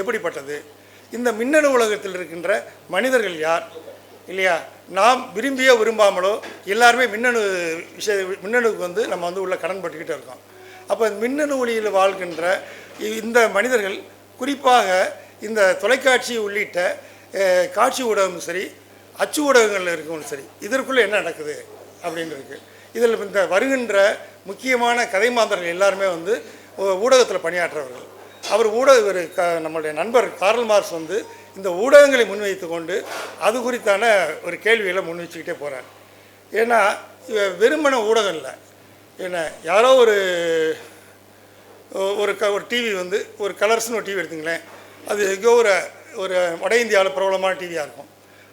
எப்படிப்பட்டது? இந்த மின்னணு உலகத்தில் இருக்கின்ற மனிதர்கள் யார்? இல்லையா? நாம் விரும்பியோ விரும்பாமலோ எல்லாருமே மின்னணு விஷய மின்னணுக்கு வந்து நம்ம வந்து உள்ள கடன்பட்டுக்கிட்டு இருக்கோம். அப்போ மின்னணு ஒளியில் வாழ்கின்ற இந்த மனிதர்கள் குறிப்பாக இந்த தொலைக்காட்சி உள்ளிட்ட காட்சி ஊடகமும் சரி அச்சு ஊடகங்கள் இருக்கவும் சரி இதற்குள்ளே என்ன நடக்குது? அப்படின்னு இருக்குது இதில் இந்த வருகின்ற முக்கியமான கதை மாந்தர்கள் எல்லாருமே வந்து ஊடகத்தில் பணியாற்றவர்கள். அவர் ஊடக ஒரு க நம்மளுடைய நண்பர் கார்ல் மார்ஸ் வந்து இந்த ஊடகங்களை முன்வைத்து கொண்டு அது குறித்தான ஒரு கேள்விகளை முன் வச்சுக்கிட்டே போகிறார் ஏன்னா வெறுமன ஊடகம் இல்லை. ஏன்னா யாரோ ஒரு ஒரு க ஒரு டிவி வந்து ஒரு கலர்ஸ்னு ஒரு டிவி எடுத்துங்களேன். அது எங்கேயோ ஒரு ஒரு வட இந்தியாவில் பிரபலமான டிவியாக இருக்கும்.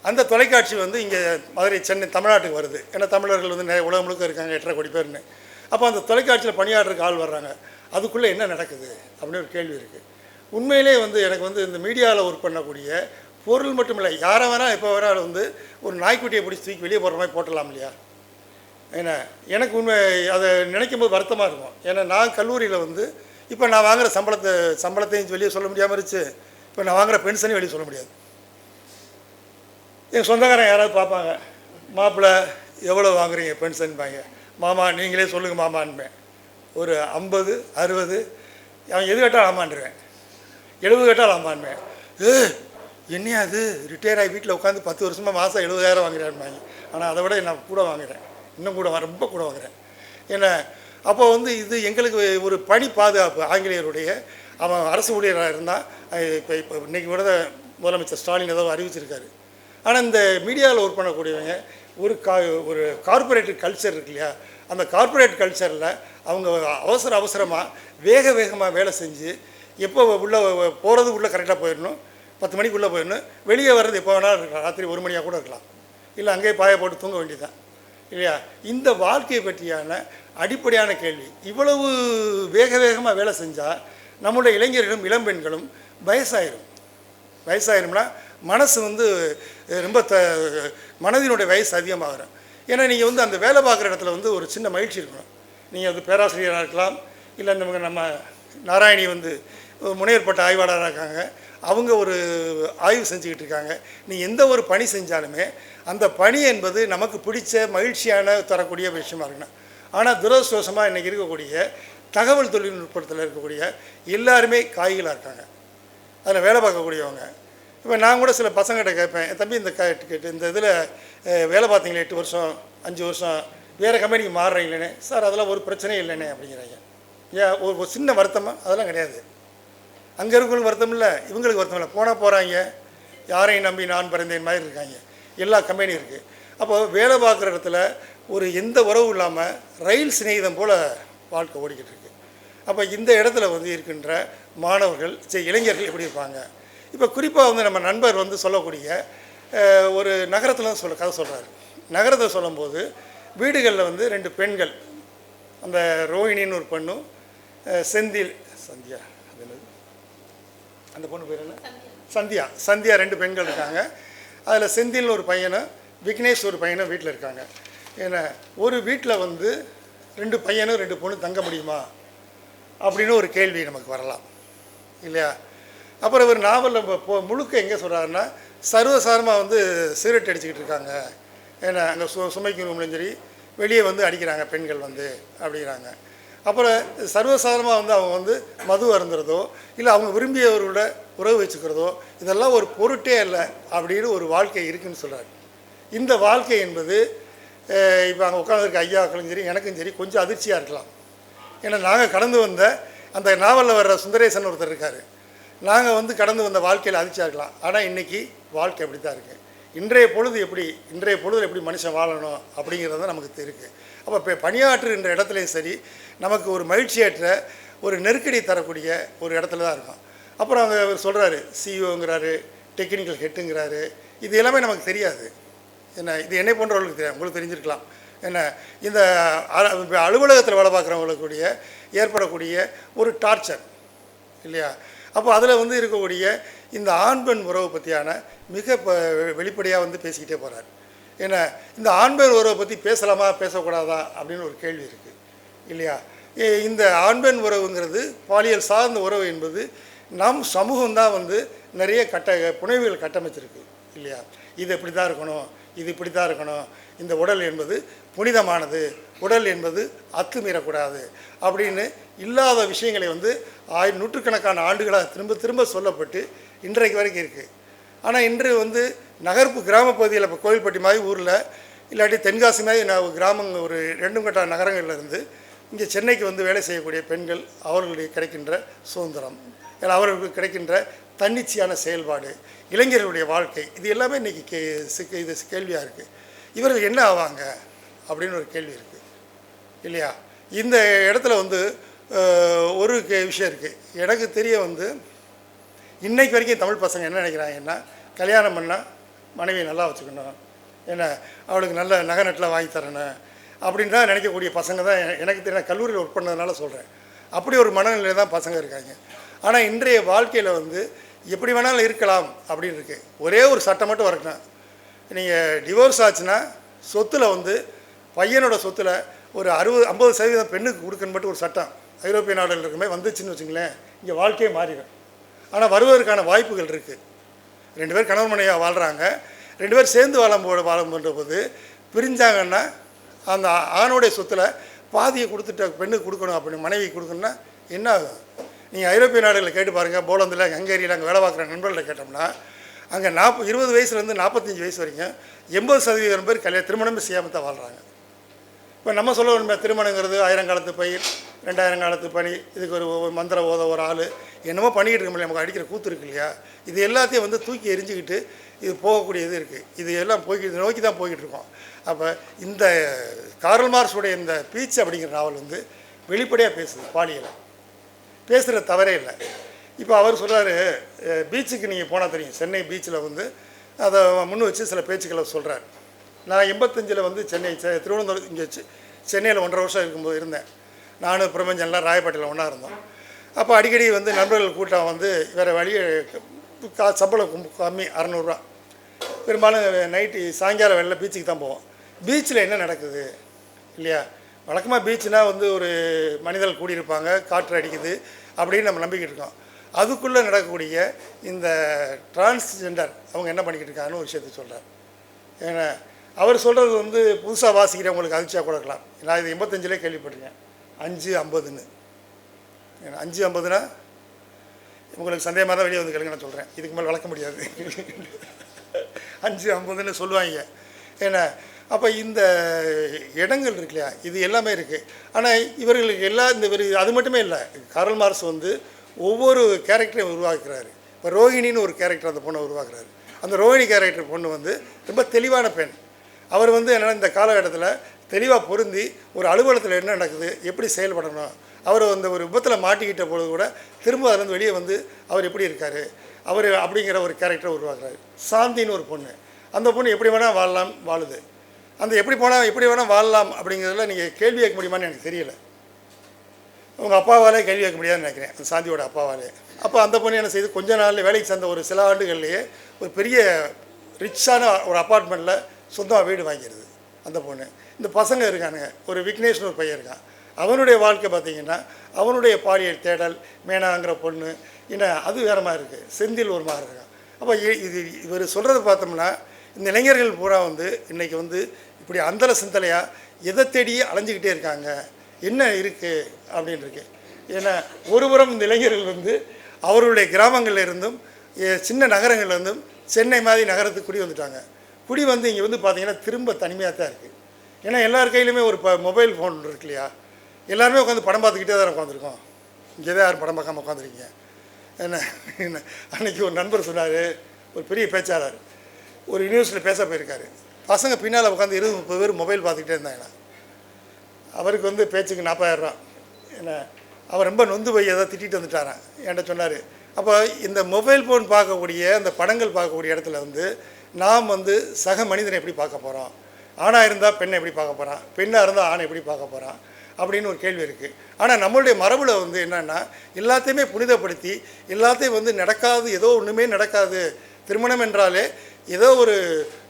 அந்த தொலைக்காட்சி வந்து இங்கே மதுரை சென்னை தமிழ்நாட்டுக்கு வருது. ஏன்னா தமிழர்கள் வந்து நிறைய உலகம் முழுக்க இருக்காங்க எட்டரை கோடி பேர்னு. அப்போ அந்த தொலைக்காட்சியில் பணியாடுறதுக்கு ஆள் வர்றாங்க. அதுக்குள்ளே என்ன நடக்குது அப்படின்னு ஒரு கேள்வி இருக்குது உண்மையிலே வந்து எனக்கு வந்து இந்த மீடியாவில் ஒர்க் பண்ணக்கூடிய பொருள் மட்டும் இல்லை யாரை வேணால் எப்போ வேணாலும் வந்து ஒரு நாய்க்குட்டியை பிடிச்சி தூக்கி வெளியே போகிற மாதிரி போட்டலாம் இல்லையா? ஏன்னா எனக்கு உண்மை அதை நினைக்கும் போது வருத்தமாக இருக்கும். ஏன்னா நான் கல்லூரியில் வந்து இப்போ நான் வாங்குகிற சம்பளத்தை சம்பளத்தையும் வெளியே சொல்ல முடியாமல் இருந்துச்சு. இப்போ நான் வாங்குகிற பென்ஷனையும் வெளியே சொல்ல முடியாது. என் சொந்தக்காரன் யாராவது பார்ப்பாங்க மாப்பிள்ளை எவ்வளோ வாங்குறீங்க பென்ஷன்பாங்க? மாமா நீங்களே சொல்லுங்கள் மாமான்பேன் ஒரு ஐம்பது அறுபது அவன் எது கேட்டால் ஆமாண்டுருவேன் எழுபது கேட்டால் ஆமான்வேன் ஏ என்னையா அது ரிட்டையர் ஆகி வீட்டில் உட்காந்து பத்து வருஷமாக மாதம் எழுபதாயிரம் வாங்குறேன்பாங்க ஆனால் அதை விட நான் கூட வாங்குறேன். இன்னும் கூட வா- ரொம்ப கூட வாங்குறேன். ஏன்னா அப்போ வந்து இது எங்களுக்கு ஒரு பணி பாதுகாப்பு. ஆங்கிலேயருடைய அவன் அரசு ஊழியராக இருந்தால் இப்போ இப்போ இன்றைக்கி விட முதலமைச்சர் ஸ்டாலின் ஏதோ அறிவிச்சிருக்காரு. ஆனால் இந்த மீடியாவில் ஒர்க் பண்ணக்கூடியவங்க ஒரு கா ஒரு கார்ப்பரேட் கல்ச்சர் இருக்கு இல்லையா அந்த கார்ப்பரேட் கல்ச்சரில் அவங்க அவசர அவசரமாக வேக வேகமாக வேலை செஞ்சு எப்போ உள்ளே போகிறது உள்ளே கரெக்டாக போயிடணும் பத்து மணிக்கு உள்ளே போயிடணும் வெளியே வர்றது எப்போ வேணாலும் இருக்கலாம் ராத்திரி ஒரு மணியாக கூட இருக்கலாம். இல்லை அங்கேயே பாய போட்டு தூங்க வேண்டியதுதான். இல்லையா? இந்த வாழ்க்கையை பற்றியான அடிப்படையான கேள்வி. இவ்வளவு வேக வேகமாக வேலை செஞ்சால் நம்முடைய இளைஞர்களும் இளம்பெண்களும் வயசாயிரும். வயசாயிரும்னா மனசு வந்து ரொம்ப த மனதினுடைய வயசு அதிகமாகிறோம் ஏன்னா நீங்கள் வந்து அந்த வேலை பார்க்குற இடத்துல வந்து ஒரு சின்ன மகிழ்ச்சி இருக்கணும். நீங்கள் அது பேராசிரியராக இருக்கலாம் இல்லை நமக்கு நம்ம நாராயணி வந்து முனையற்பட்ட ஆய்வாளராக இருக்காங்க. அவங்க ஒரு ஆய்வு செஞ்சுக்கிட்டு இருக்காங்க. நீ எந்த ஒரு பணி செஞ்சாலுமே அந்த பணி என்பது நமக்கு பிடிச்ச மகிழ்ச்சியான தரக்கூடிய விஷயமா இருக்கணும். ஆனால் துரதிருஷ்டவசமாக இன்றைக்கி இருக்கக்கூடிய தகவல் தொழில்நுட்பத்தில் இருக்கக்கூடிய எல்லாருமே காய்களாக இருக்காங்க. அதில் வேலை பார்க்கக்கூடியவங்க இப்போ நான் கூட சில பசங்கள்கிட்ட கேட்பேன் "என் தம்பி இந்த கேட்டு இந்த இதில் வேலை பார்த்தீங்களே எட்டு வருஷம் அஞ்சு வருஷம் வேறு கம்பெனிக்கு மாறுறீங்களேனே சார் அதெல்லாம் ஒரு பிரச்சனையும் இல்லைனே அப்படிங்கிறாங்க. ஏன்? ஒரு ஒரு சின்ன வருத்தமாக அதெல்லாம் கிடையாது. அங்கே இருக்கிறவங்களுக்கு வருத்தம் இல்லை இவங்களுக்கு வருத்தம் இல்லை. போனால் போகிறாங்க யாரையும் நம்பி நான் பிறந்தேன் மாதிரி இருக்காங்க. எல்லா கம்பெனியும் இருக்குது அப்போது வேலை பார்க்குற இடத்துல ஒரு எந்த உறவும் இல்லாமல் ரயில் சிநேகிதம் போல் வாழ்க்கை ஓடிக்கிட்டு இருக்குது அப்போ இந்த இடத்துல வந்து இருக்கின்ற மாணவர்கள் சே இளைஞர்கள் எப்படி இருப்பாங்க? இப்போ குறிப்பாக வந்து நம்ம நண்பர் வந்து சொல்லக்கூடிய ஒரு நகரத்தில் சொல்ல கதை சொல்கிறாரு நகரத்தை சொல்லும்போது வீடுகளில் வந்து ரெண்டு பெண்கள் அந்த ரோஹிணின்னு ஒரு பெண்ணும் செந்தில் சந்தியா அது என்னது? அந்த பொண்ணு பேர் என்ன? சந்தியா. சந்தியா ரெண்டு பெண்கள் இருக்காங்க. அதில் செந்தில்னு ஒரு பையனும் விக்னேஷ் ஒரு பையனும் வீட்டில் இருக்காங்க. ஏன்னா ஒரு வீட்டில் வந்து ரெண்டு பையனும் ரெண்டு பொண்ணு தங்க முடியுமா? அப்படின்னு ஒரு கேள்வி நமக்கு வரலாம். இல்லையா? அப்புறம் ஒரு நாவலில் இப்போ முழுக்க எங்கே சொல்கிறாருன்னா சர்வசாரமாக வந்து சிகரெட் அடிச்சுக்கிட்டு இருக்காங்க. ஏன்னா அங்கே சு சுமைக்கு ரூம்லையும் சரி வெளியே வந்து அடிக்கிறாங்க பெண்கள் வந்து அப்படிங்கிறாங்க. அப்புறம் சர்வசாதாரணமாக வந்து அவங்க வந்து மது அருந்துறதோ இல்லை அவங்க விரும்பியவர்களோட உறவு வச்சுக்கிறதோ இதெல்லாம் ஒரு பொருட்டே இல்லை அப்படின்னு ஒரு வாழ்க்கை இருக்குதுன்னு சொல்கிறாரு இந்த வாழ்க்கை என்பது இப்போ அங்கே உட்காந்துருக்க ஐயாக்களும் சரி எனக்கும் சரி கொஞ்சம் அதிர்ச்சியாக இருக்கலாம். ஏன்னா நாங்கள் கடந்து வந்த அந்த நாவலில் வர்ற சுந்தரேசன் ஒருத்தர் இருக்கார். நாங்கள் வந்து கடந்து வந்த வாழ்க்கையில் அதிர்ச்சியாக இருக்கலாம். ஆனால் இன்றைக்கி வாழ்க்கை அப்படி தான் இருக்குது இன்றைய பொழுது எப்படி இன்றைய பொழுது எப்படி மனுஷன் வாழணும் அப்படிங்கிறது தான் நமக்கு இருக்குது அப்போ இப்போ பணியாற்றுகின்ற இடத்துலையும் சரி நமக்கு ஒரு மகிழ்ச்சியற்ற ஒரு நெருக்கடி தரக்கூடிய ஒரு இடத்துல தான் இருக்கும். அப்புறம் அவங்க அவர் சொல்கிறாரு சிஇஓங்கிறாரு டெக்னிக்கல் ஹெட்டுங்கிறாரு இது எல்லாமே நமக்கு தெரியாது. என்ன இது என்னை போன்றவர்களுக்கு தெரியும் உங்களுக்கு தெரிஞ்சிருக்கலாம். என்ன இந்த அலுவலகத்தில் வேலை பார்க்குறவங்களுக்குடைய ஏற்படக்கூடிய ஒரு டார்ச்சர் இல்லையா? அப்போ அதில் வந்து இருக்கக்கூடிய இந்த ஆண் பெண் உறவை பற்றியான மிக வெளிப்படையாக வந்து பேசிக்கிட்டே போகிறார் ஏன்னா இந்த ஆண் பெண் உறவை பற்றி பேசலாமா பேசக்கூடாதா அப்படின்னு ஒரு கேள்வி இருக்குது இல்லையா? இந்த ஆண் பெண் உறவுங்கிறது பாலியல் சார்ந்த உறவு என்பது நம் சமூகம் தான் வந்து நிறைய கட்ட புனைவுகள் கட்டமைச்சிருக்கு. இல்லையா? இது இப்படி தான் இருக்கணும் இது இப்படி தான் இருக்கணும். இந்த உடல் என்பது புனிதமானது உடல் என்பது அத்துமீறக்கூடாது அப்படின்னு இல்லாத விஷயங்களை வந்து ஆய் நூற்றுக்கணக்கான ஆண்டுகளாக திரும்ப திரும்ப சொல்லப்பட்டு இன்றைக்கு வரைக்கும் இருக்குது ஆனால் இன்று வந்து நகர்ப்பு கிராம பகுதியில் இப்போ கோவில்பட்டி மாதிரி ஊரில் இல்லாட்டி தென்காசி மாதிரி நான் கிராமங்க ஒரு ரெண்டும் கட்ட நகரங்கள்ல இருந்து இங்கே சென்னைக்கு வந்து வேலை செய்யக்கூடிய பெண்கள் அவர்களுடைய கிடைக்கின்ற சுதந்திரம். இல்லை அவர்களுக்கு கிடைக்கின்ற தன்னிச்சையான செயல்பாடு இளைஞர்களுடைய வாழ்க்கை இது எல்லாமே இன்றைக்கி கே சிக்க இது கேள்வியாக இருக்குது இவர்கள் என்ன ஆவாங்க? அப்படின்னு ஒரு கேள்வி இருக்குது இல்லையா? இந்த இடத்துல வந்து ஒரு விஷயம் இருக்குது எனக்கு தெரிய வந்து இன்றைக்கு வரைக்கும் தமிழ் பசங்க என்ன நினைக்கிறாங்கன்னா கல்யாணம் பண்ணால் மனைவியை நல்லா வச்சுக்கணும். என்ன அவளுக்கு நல்ல நகை நட்டில் வாங்கி தரணும் அப்படின்றா நினைக்கக்கூடிய பசங்க தான் எனக்கு தெரியும் கல்லூரியில் ஒர்க் பண்ணதுனால சொல்கிறேன் அப்படி ஒரு மனநிலையில் தான் பசங்க இருக்காங்க. ஆனால் இன்றைய வாழ்க்கையில் வந்து எப்படி வேணாலும் இருக்கலாம் அப்படின்னு இருக்குது ஒரே ஒரு சட்டம் மட்டும் வரட்டும் நீங்கள் டிவோர்ஸ் ஆச்சுன்னா சொத்தில் வந்து பையனோட சொத்தில் ஒரு அறுபது ஐம்பது சதவீதம் பெண்ணுக்கு கொடுக்கணும் மட்டும் ஒரு சட்டம். ஐரோப்பிய நாடுகள் இருக்குமே வந்துச்சுன்னு வச்சுங்களேன் இங்கே வாழ்க்கையே மாறிடும். ஆனால் வருவதற்கான வாய்ப்புகள் இருக்குது ரெண்டு பேர் கணவன் மனைவியாக வாழ்கிறாங்க ரெண்டு பேர் சேர்ந்து வாழும்போது வாழும்போன்ற போது பிரிஞ்சாங்கன்னா அந்த ஆணுடைய சொத்தில் பாதியை கொடுத்துட்ட பெண்ணுக்கு கொடுக்கணும் அப்படின்னு மனைவி கொடுக்கணும்னா என்ன ஆகும்? நீங்கள் ஐரோப்பிய நாடுகளில் கேட்டு பாருங்கள் போலந்தில் ஹங்கேரியில் அங்கே வேலை பார்க்குற நண்பர்களை கேட்டோம்னா அங்கே நாற்பது இருபது வயசுலேருந்து நாற்பத்தஞ்சு வயசு வரைக்கும் எண்பது சதவீதம் பேர் கல்யாணம் திருமணமே செய்யாமல் தான் வாழ்கிறாங்க இப்போ நம்ம சொல்ல வேணுமே திருமணங்கிறது ஆயிரம் காலத்து பயிர் ரெண்டாயிரம் காலத்து பணி இதுக்கு ஒரு மந்திர ஓத ஒரு ஆள் என்னமோ பண்ணிக்கிட்டு இருக்க முடியல நமக்கு அடிக்கிற கூத்து இருக்கு இல்லையா? இது எல்லாத்தையும் வந்து தூக்கி எரிஞ்சுக்கிட்டு இது போகக்கூடிய இது இருக்குது இது எல்லாம் போய்கிட்டு நோக்கி தான் போய்கிட்டு இருக்கோம். அப்போ இந்த காரல் மார்க்ஸுடைய இந்த பீச் அப்படிங்கிற நாவல் வந்து வெளிப்படையாக பேசுது பாலியலை. பேசுகிற தவறே இல்லை. இப்போ அவர் சொல்கிறாரு பீச்சுக்கு நீங்கள் போனால் தெரியும். சென்னை பீச்சில் வந்து அதை முன்னு வச்சு சில பேச்சுக்களை சொல்கிறார் நான் எண்பத்தஞ்சில் வந்து சென்னை திருவனந்தபுரம் இங்கே சென்னையில் ஒன்றரை வருஷம் இருக்கும்போது இருந்தேன். நானும் பிரபஞ்சன்லாம் ராயப்பேட்டையில் ஒன்றா இருந்தோம். அப்போ அடிக்கடி வந்து நண்பர்கள் கூட்டம் வந்து வேறு வழியை கா சம்பளம் கம்மி அறநூறுரூவா பெரும்பாலும் நைட்டு சாயங்காலம் வெளில பீச்சுக்கு தான் போவோம். பீச்சில் என்ன நடக்குது இல்லையா? வழக்கமாக பீச்சுனா வந்து ஒரு மனிதர்கள் கூடியிருப்பாங்க காற்று அடிக்குது அப்படின்னு நம்ம நம்பிக்கிட்டு இருக்கோம். அதுக்குள்ளே நடக்கக்கூடிய இந்த டிரான்ஸ்ஜெண்டர் அவங்க என்ன பண்ணிக்கிட்டு இருக்காங்கன்னு ஒரு விஷயத்தை சொல்கிறார் ஏன்னா அவர் சொல்கிறது வந்து புதுசாக வாசிக்கிறவங்களுக்கு அதிர்ச்சியாக கூட இருக்கலாம். நான் இது எண்பத்தஞ்சிலே கேள்விப்பட்டிருக்கேன். அஞ்சு ஐம்பதுன்னு. ஏன்னா அஞ்சு ஐம்பதுனா உங்களுக்கு சந்தேகமாக தான் வெளியே வந்து கேளுங்க நான் சொல்கிறேன் இதுக்கு மேலே வளர்க்க முடியாது. அஞ்சு ஐம்பதுன்னு சொல்லுவாங்க. ஏன்னா அப்போ இந்த இடங்கள் இருக்கு இல்லையா? இது எல்லாமே இருக்குது ஆனால் இவர்களுக்கு எல்லா இந்த அது மட்டுமே இல்லை. காரல் மார்ஸ் வந்து ஒவ்வொரு கேரக்டரையும் உருவாக்குறாரு. இப்போ ரோஹிணின்னு ஒரு கேரக்டர் அந்த பொண்ணை உருவாக்குறாரு. அந்த ரோஹிணி கேரக்டர் பொண்ணு வந்து ரொம்ப தெளிவான பெண். அவர் வந்து என்னென்னா இந்த காலகட்டத்தில் தெளிவாக பொருந்தி ஒரு அலுவலகத்தில் என்ன நடக்குது எப்படி செயல்படணும் அவர் அந்த ஒரு விபத்தில் மாட்டிக்கிட்ட பொழுது கூட திரும்ப அதுலேருந்து வெளியே வந்து அவர் எப்படி இருக்கார் அவர் அப்படிங்கிற ஒரு கேரக்டரை உருவாக்குறாரு. சாந்தின்னு ஒரு பொண்ணு. அந்த பொண்ணு எப்படி வேணால் வாழலாம் வாழுது. அந்த எப்படி போனால் எப்படி வேணால் வாழலாம் அப்படிங்கிறதுல நீங்கள் கேள்வி கேட்க முடியுமான்னு எனக்கு தெரியல. உங்கள் அப்பாவாலே கேள்வி கேட்க முடியாதுன்னு நினைக்கிறேன் அந்த சாந்தியோட அப்பாவாலே. அப்போ அந்த பொண்ணு என்ன செய்யுது கொஞ்ச நாள் வேலைக்கு சேர்ந்த ஒரு சில ஆண்டுகள்லேயே ஒரு பெரிய ரிச்சான ஒரு அப்பார்ட்மெண்ட்டில் சொந்தமாக வீடு வாங்கிடுது. அந்த பொண்ணு. இந்த பசங்க இருக்கானுங்க. ஒரு விக்னேஷ்னு ஒரு பையன் இருக்கான். அவனுடைய வாழ்க்கை பார்த்தீங்கன்னா அவனுடைய பாலியல் தேடல் மேனாங்கிற பொண்ணு என்ன அது வேற மாதிரி இருக்குது செந்தில் ஒரு மாதிரி இருக்கான். அப்போ இ- இது இவர் சொல்கிறத பார்த்தோம்னா இந்த இளைஞர்கள் பூரா வந்து இன்றைக்கி வந்து இப்படி அந்தல சிந்தலையாக எதை தேடி அலைஞ்சிக்கிட்டே இருக்காங்க? என்ன இருக்குது அப்படின்னு இருக்கு. ஏன்னா ஒருபுறம் இந்த இளைஞர்கள் வந்து அவர்களுடைய கிராமங்களில் இருந்தும் சின்ன நகரங்கள்லேருந்தும் சென்னை மாதிரி நகரத்துக்கு குடி வந்துட்டாங்க. குடி வந்து இங்கே வந்து பார்த்தீங்கன்னா திரும்ப தனிமையாக தான் இருக்குது ஏன்னா எல்லார் கையிலுமே ஒரு ப மொபைல் ஃபோன் இருக்கு இல்லையா? எல்லாருமே உட்காந்து படம் பார்த்துக்கிட்டே தான் உட்காந்துருக்கோம் இங்கே தான் யாரும் படம் பார்க்காம உட்காந்துருக்கீங்க என்ன என்ன? அன்னைக்கு ஒரு நண்பர் சொன்னார் ஒரு பெரிய பேச்சாளர். ஒரு யூனிவர்சிட்டியில் பேச போயிருக்காரு. பசங்க பின்னால் உட்காந்து இருபது முப்பது பேர் மொபைல் பார்த்துக்கிட்டே இருந்தாங்க அவருக்கு வந்து பேச்சுக்கு நாற்பதாயிரரூவா என்ன? அவர் ரொம்ப நொந்து போய் ஏதாவது திட்டிட்டு வந்துட்டாரான் என்கிட்ட சொன்னார் அப்போ இந்த மொபைல் ஃபோன் பார்க்கக்கூடிய அந்த படங்கள் பார்க்கக்கூடிய இடத்துல வந்து நாம் வந்து சக மனிதனை எப்படி பார்க்க போகிறோம் ஆணாக இருந்தால் பெண்ணை எப்படி பார்க்க போகிறான் பெண்ணாக இருந்தால் ஆணை எப்படி பார்க்க போகிறான் அப்படின்னு ஒரு கேள்வி இருக்குது ஆனால் நம்மளுடைய மரபில் வந்து என்னென்னா எல்லாத்தையுமே புனிதப்படுத்தி எல்லாத்தையும் வந்து நடக்காது ஏதோ ஒன்றுமே நடக்காது. திருமணம் என்றாலே ஏதோ ஒரு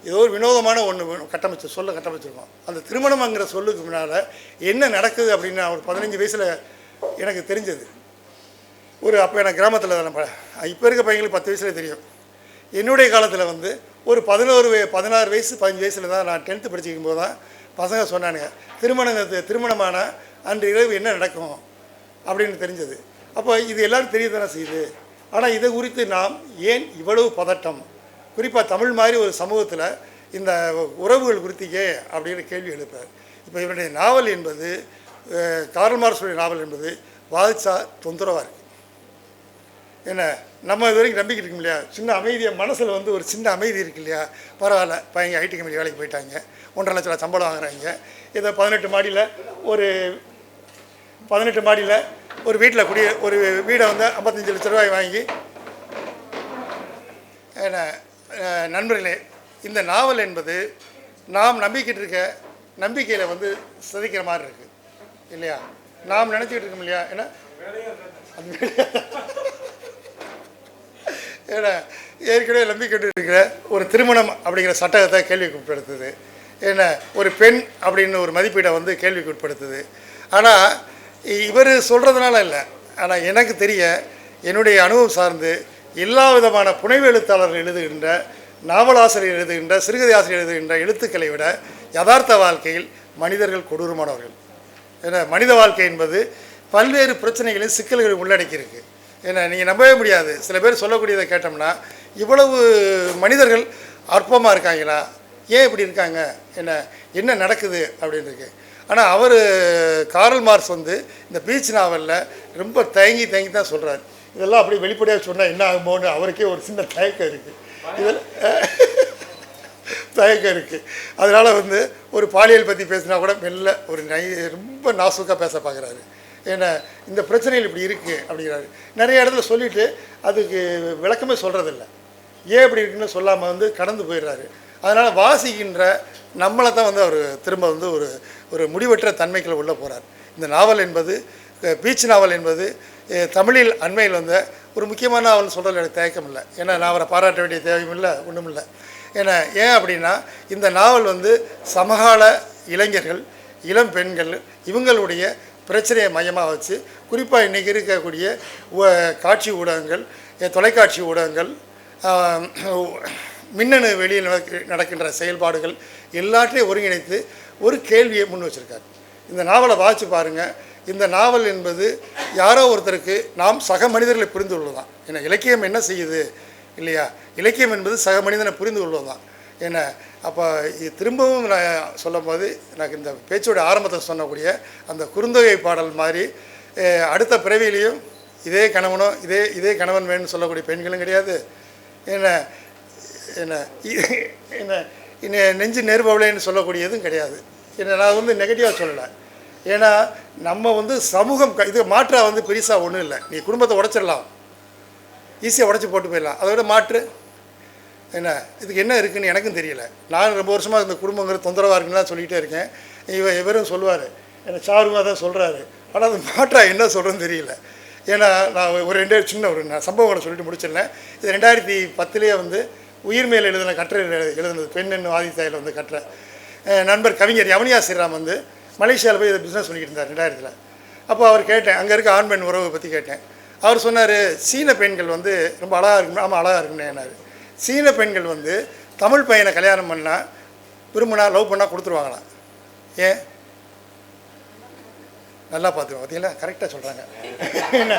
ஏதோ ஒரு வினோதமான ஒன்று கட்டமைச்சு சொல்ல கட்டமைச்சிருக்கோம். அந்த திருமணம்ங்கிற சொல்லுக்கு முன்னால் என்ன நடக்குது அப்படின்னு ஒரு பதினஞ்சு வயசில் எனக்கு தெரிஞ்சது. ஒரு அப்போ எனக்கு கிராமத்தில் நம்ம இப்போ இருக்க பையங்களுக்கு பத்து வயசுல தெரியும். என்னுடைய காலத்தில் வந்து ஒரு பதினோரு வய பதினாறு வயசு பதினஞ்சு வயசில் தான் நான் டென்த்து படிச்சிருக்கும் போது தான் பசங்க சொன்னானுங்க திருமணம் திருமணமான அன்று இரவு என்ன நடக்கும்? அப்படின்னு தெரிஞ்சது. அப்போ இது எல்லோரும் தெரிய தானே செய்யுது. ஆனால் இதை குறித்து நாம் ஏன் இவ்வளவு பதட்டம்? குறிப்பாக தமிழ் மாதிரி ஒரு சமூகத்தில் இந்த உறவுகள் குறித்து அப்படின்னு கேள்வி எழுப்பார். இப்போ இவருடைய நாவல் என்பது அஹ், கார்ல் நாவல் என்பது வாதிச்சா தொந்தரவாக இருக்குது என்ன நம்ம இது வரைக்கும் நம்பிக்கிட்டு இருக்கோம் இல்லையா? சின்ன அமைதியாக மனசில் வந்து ஒரு சின்ன அமைதி இருக்கு இல்லையா? பரவாயில்ல பையங்க ஐடி கம்பெனி வேலைக்கு போயிட்டாங்க. ஒன்றரை லட்ச ரூபா சம்பளம் வாங்குறாங்க. இதை பதினெட்டு மாடியில் ஒரு பதினெட்டு மாடியில் ஒரு வீட்டில் குடி ஒரு வீடை வந்து ஐம்பத்தஞ்சு லட்ச ரூபாய் வாங்கி என்ன, நண்பர்களே இந்த நாவல் என்பது நாம் நம்பிக்கிட்டு இருக்க நம்பிக்கையில் வந்து சிதைக்கிற மாதிரி இருக்குது இல்லையா? நாம் நினச்சிக்கிட்டு இருக்கோம் இல்லையா? என்ன? அது ஏன்னா ஏற்கனவே நம்பிக்கிட்டு இருக்கிற ஒரு திருமணம் அப்படிங்கிற சட்டத்தை கேள்விக்கு உட்படுத்துது ஏன்னா ஒரு பெண் அப்படின்னு ஒரு மதிப்பீடை வந்து கேள்விக்கு உட்படுத்துது ஆனால் இவர் சொல்கிறதுனால இல்லை. ஆனால் எனக்கு தெரிய என்னுடைய அனுபவம் சார்ந்து எல்லா விதமான புனைவு எழுத்தாளர்கள் எழுதுகின்ற நாவலாசிரியர் எழுதுகின்ற சிறுகதை ஆசிரியர் எழுதுகின்ற எழுத்துக்களை விட யதார்த்த வாழ்க்கையில் மனிதர்கள் கொடூரமானவர்கள். ஏன்னா மனித வாழ்க்கை என்பது பல்வேறு பிரச்சனைகளையும் சிக்கல்களையும் உள்ளடக்கியிருக்கு. ஏன்னா நீங்கள் நம்பவே முடியாது. சில பேர் சொல்லக்கூடியதை கேட்டோம்னா இவ்வளவு மனிதர்கள் அற்பமாக இருக்காங்களா? ஏன் இப்படி இருக்காங்க? என்ன என்ன நடக்குது? அப்படின்னு இருக்கு. ஆனால் அவர் காரல் மார்ஸ் வந்து இந்த பீச் நாவலில் ரொம்ப தயங்கி தயங்கி தான் சொல்கிறார் இதெல்லாம் அப்படி வெளிப்படையாக சொன்னால் என்ன ஆகுமோன்னு அவருக்கே ஒரு சின்ன தயக்கம் இருக்குது இதில் தயக்கம் இருக்குது அதனால் வந்து ஒரு பாலியல் பற்றி பேசினா கூட மெல்ல ஒரு நை ரொம்ப நாசுக்காக பேச பார்க்குறாரு என்ன இந்த பிரச்சனைகள் இப்படி இருக்குது அப்படிங்கிறாரு. நிறைய இடத்துல சொல்லிவிட்டு அதுக்கு விளக்கமே சொல்கிறதில்ல ஏன் இப்படி இருக்குன்னு சொல்லாமல் வந்து கடந்து போயிடுறாரு. அதனால் வாசிக்கின்ற நம்மளை தான் வந்து அவர் திரும்ப வந்து ஒரு ஒரு முடிவற்ற தன்மைக்குள்ள உள்ளே போகிறார் இந்த நாவல் என்பது பீச் நாவல் என்பது தமிழில் அண்மையில் வந்த ஒரு முக்கியமான நாவல் சொல்கிறது எனக்கு தயக்கம் இல்லை. ஏன்னா நான் அவரை பாராட்ட வேண்டிய தேவையும் இல்லை ஒன்றும் இல்லை. ஏன்னா ஏன் அப்படின்னா இந்த நாவல் வந்து சமகால இளைஞர்கள் இளம் பெண்கள் இவங்களுடைய பிரச்சனையை மையமாக வச்சு குறிப்பாக இன்றைக்கி இருக்கக்கூடிய காட்சி ஊடகங்கள் தொலைக்காட்சி ஊடகங்கள் மின்னணு வெளியில் நடக்கின்ற செயல்பாடுகள் எல்லாத்தையும் ஒருங்கிணைத்து ஒரு கேள்வியை முன் வச்சுருக்காரு. இந்த நாவலை வாசித்து பாருங்கள் இந்த நாவல் என்பது யாரோ ஒருத்தருக்கு நாம் சக மனிதர்களை புரிந்து கொள்வதுதான். ஏன்னா இலக்கியம் என்ன செய்யுது? இல்லையா? இலக்கியம் என்பது சக மனிதனை புரிந்து கொள்வதுதான். என்ன அப்போ இது திரும்பவும் நான் சொல்லும் போது எனக்கு இந்த பேச்சோட ஆரம்பத்தை சொன்னக்கூடிய அந்த குறுந்தொகை பாடல் மாதிரி அடுத்த பிறவியிலையும் இதே கணவனும் இதே இதே கணவன் வேணும்னு சொல்லக்கூடிய பெண்களும் கிடையாது. என்ன என்ன என்ன என்ன நெஞ்சு நேர்பவளேன்னு சொல்லக்கூடியதும் கிடையாது. என்ன நான் வந்து நெகட்டிவாக சொல்லலை. ஏன்னா நம்ம வந்து சமூகம் க- இது மாற்றாக வந்து பெருசாக ஒன்றும் இல்லை. நீ குடும்பத்தை உடச்சிடலாம். ஈஸியாக உடச்சி போட்டு போயிடலாம். அதோட மாற்று. என்ன இதுக்கு என்ன இருக்குதுன்னு எனக்கும் தெரியல. நான் ரொம்ப வருஷமாக இந்த குடும்பங்கிற தொந்தரவாக இருக்குன்னு சொல்லிகிட்டே இருக்கேன். இவ இவரும் சொல்லுவார். என்ன சாருமா தான் சொல்கிறாரு ஆனால் அது மாற்றா என்ன சொல்கிறேன்னு தெரியல. ஏன்னா நான் ஒரு ரெண்டு சின்ன ஒரு நான் சம்பவங்களை சொல்லிட்டு முடிச்சிருந்தேன் இது ரெண்டாயிரத்தி பத்துலேயே வந்து உயிர் மேல் எழுதின கட்டுரை எழுதுனது. பெண் என்னும் ஆதித்தாயில் வந்து கட்டுரை. நண்பர் கவிஞர் யவனியா ஸ்ரீராம் வந்து மலேசியாவில் போய் இதை பிஸ்னஸ் பண்ணிக்கிட்டு இருந்தார் ரெண்டாயிரத்தில். அப்போ அவர் கேட்டேன் அங்கே இருக்க ஆண் பெண் உறவை பற்றி கேட்டேன். அவர் சொன்னார் சீன பெண்கள் வந்து ரொம்ப அழகாக இருக்கும் ஆமாம் அழகாக இருக்குன்னு சீன பெண்கள் வந்து தமிழ் பையனை கல்யாணம் பண்ணால் விரும்பினா லவ் பண்ணால் கொடுத்துருவாங்களாம். ஏன்? நல்லா பார்த்துருவோம் பார்த்தீங்களா? கரெக்டாக சொல்கிறாங்க என்ன?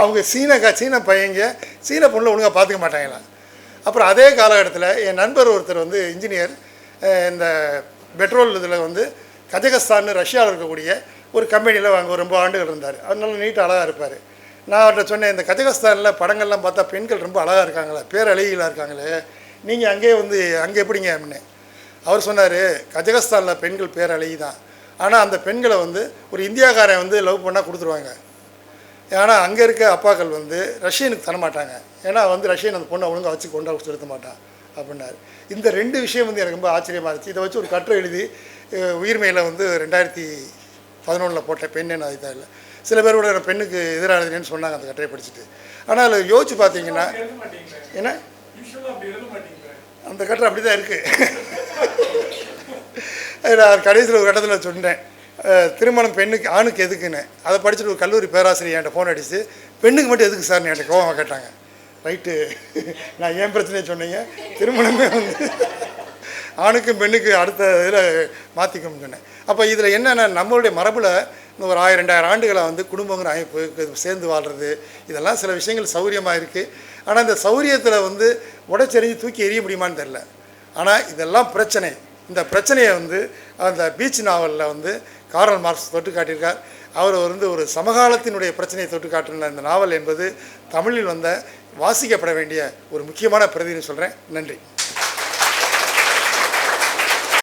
அவங்க சீன க சீன பையங்க சீன பொண்ணில் ஒழுங்காக பார்த்துக்க மாட்டாங்களாம் அப்புறம் அதே காலகட்டத்தில் என் நண்பர் ஒருத்தர் வந்து இன்ஜினியர் இந்த பெட்ரோல் இதில் வந்து கஜகஸ்தான் ரஷ்யாவில் இருக்கக்கூடிய ஒரு கம்பெனியில் அங்கே ரொம்ப ஆண்டுகள் இருந்தார். அதனால நீட்டாக அழகாக இருப்பார். நான் அவர்கிட்ட சொன்னேன் இந்த கஜகஸ்தானில் படங்கள்லாம் பார்த்தா பெண்கள் ரொம்ப அழகாக இருக்காங்களே? பேரழகிகளாக இருக்காங்களே? நீங்கள் அங்கேயே வந்து அங்கே எப்படிங்க? அப்படின்னு. அவர் சொன்னார் கஜகஸ்தானில் பெண்கள் பேரழகி தான் ஆனால் அந்த பெண்களை வந்து ஒரு இந்தியாக்காரன் வந்து லவ் பண்ணால் கொடுத்துருவாங்க. ஏன்னா அங்கே இருக்க அப்பாக்கள் வந்து ரஷ்யனுக்கு தரமாட்டாங்க. ஏன்னா வந்து ரஷ்யன் அந்த பொண்ணை ஒழுங்கா வச்சு கொண்டா செலுத்த மாட்டான் அப்படின்னாரு. இந்த ரெண்டு விஷயம் வந்து எனக்கு ரொம்ப ஆச்சரியமாக இருந்துச்சு. இதை வச்சு ஒரு கட்டுரை எழுதி உயிர்மையில் வந்து ரெண்டாயிரத்தி பதினொன்றில் போட்டேன் பெண் என்ன இல்லை. சில பேர் கூட பெண்ணுக்கு எதிரானதுன்னு சொன்னாங்க அந்த கட்டுரை படிச்சுட்டு. ஆனால் அதில் யோசிச்சு பார்த்தீங்கன்னா என்ன? அப்படி அந்த கட்டுரை அப்படி தான் இருக்குது நான் கடைசியில் ஒரு கட்டத்தில் சொன்னேன். திருமணம் பெண்ணுக்கு ஆணுக்கு எதுக்குன்னு. அதை படிச்சுட்டு ஒரு கல்லூரி பேராசிரியர் என்கிட்ட ஃபோன் அடிச்சு பெண்ணுக்கு மட்டும் எதுக்கு சார்? என்கிட்ட கோவம் கேட்டாங்க. ரைட்டு. நான் ஏன் பிரச்சனையை சொன்னீங்க? திருமணமே வந்து ஆணுக்கும் பெண்ணுக்கு அடுத்த இதில் மாற்றிக்கணும்னு சொன்னேன். அப்போ இதில் என்னென்ன நம்மளுடைய மரபில் ஒரு ஆயிரம் ரெண்டாயிரம் ஆண்டுகளாக வந்து குடும்பங்கிற அமைப்பு சேர்ந்து வாழ்கிறது இதெல்லாம் சில விஷயங்கள் சௌரியமாக இருக்குது ஆனால் இந்த சௌகரியத்தில் வந்து உடச்செறிஞ்சு தூக்கி எறிய முடியுமான்னு தெரில ஆனால் இதெல்லாம் பிரச்சனை. இந்த பிரச்சனையை வந்து அந்த பீச் நாவலில் வந்து காரல் மார்க்ஸ் தொட்டு காட்டியிருக்கார் அவர் வந்து ஒரு சமகாலத்தினுடைய பிரச்சனையை தொட்டு காட்டின இந்த நாவல் என்பது தமிழில் வந்த வாசிக்கப்பட வேண்டிய ஒரு முக்கியமான பிரதின்னு சொல்கிறேன் நன்றி.